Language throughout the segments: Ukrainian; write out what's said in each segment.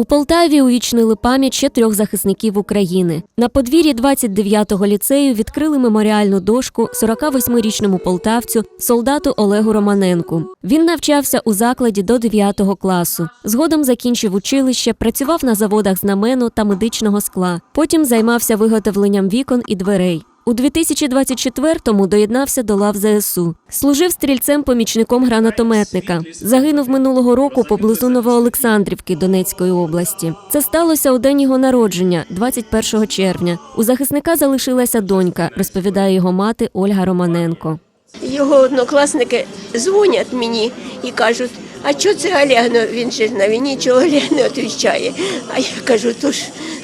У Полтаві увічнили пам'ять ще трьох захисників України. На подвір'ї 29-го ліцею відкрили меморіальну дошку 48-річному полтавцю, солдату Олегу Романенку. Він навчався у закладі до 9 класу. Згодом закінчив училище, працював на заводах знамену та медичного скла. Потім займався виготовленням вікон і дверей. У 2024-му доєднався до лав ЗСУ. Служив стрільцем-помічником гранатометника. Загинув минулого року поблизу Новоолександрівки Донецької області. Це сталося у день його народження, 21 червня. У захисника залишилася донька, розповідає його мати Ольга Романенко. Його однокласники дзвонять мені і кажуть, а що це Олег? Ну, він же на війні, чого Олег не відповідає. А я кажу, то,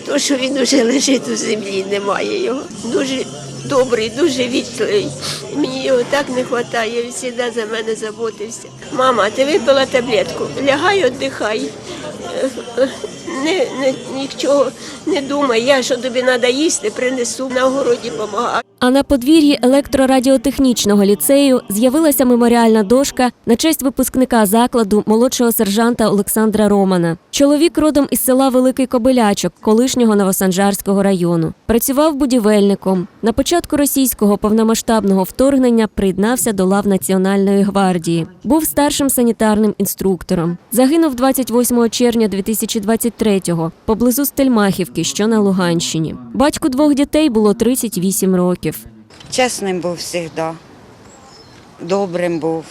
то що він уже лежить у землі, немає його. Дуже добрий, дуже вічливий. Мені його так не вистачає, він завжди за мене заботився. Мама, ти випила таблетку, лягай, віддихай. Не, не, нічого не думай, я що тобі треба їсти, принесу на городі допомагаю. А на подвір'ї електрорадіотехнічного ліцею з'явилася меморіальна дошка на честь випускника закладу молодшого сержанта Олександра Романа. Чоловік родом із села Великий Кобилячок, колишнього Новосанжарського району. Працював будівельником. На початку російського повномасштабного вторгнення приєднався до лав Національної гвардії. Був старшим санітарним інструктором. Загинув 28 червня 2023-го поблизу Стельмахівки, що на Луганщині. Батьку двох дітей було 38 років. Чесним був завжди, добрим був.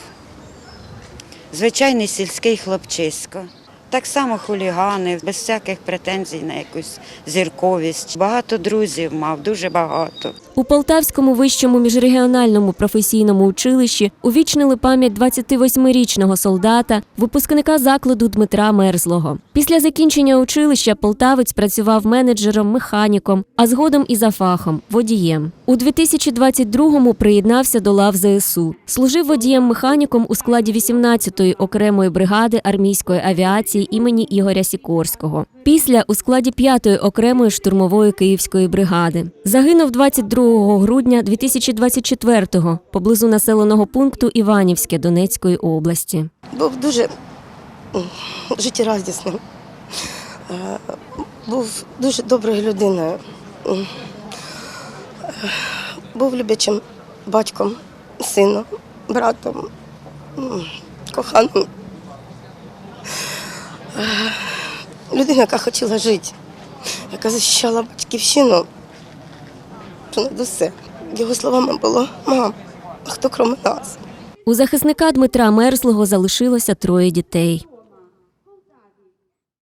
Звичайний сільський хлопчисько. Так само хулігани, без всяких претензій на якусь зірковість. Багато друзів мав, дуже багато. У Полтавському вищому міжрегіональному професійному училищі увічнили пам'ять 28-річного солдата, випускника закладу Дмитра Мерзлого. Після закінчення училища полтавець працював менеджером, механіком, а згодом і за фахом водієм. У 2022-му приєднався до лав ЗСУ. Служив водієм-механіком у складі 18-ї окремої бригади армійської авіації імені Ігоря Сікорського. Після у складі 5-ї окремої штурмової київської бригади. Загинув 22 грудня 2024-го поблизу населеного пункту Іванівське Донецької області. був дуже життєрадісним, Е, був дуже доброю людиною, е, був люблячим батьком, сином, братом, коханим. Людина, яка хотіла жити, яка захищала батьківщину, понад усе. Його словами було мам, а хто крім нас? У захисника Дмитра Мерзлого залишилося троє дітей.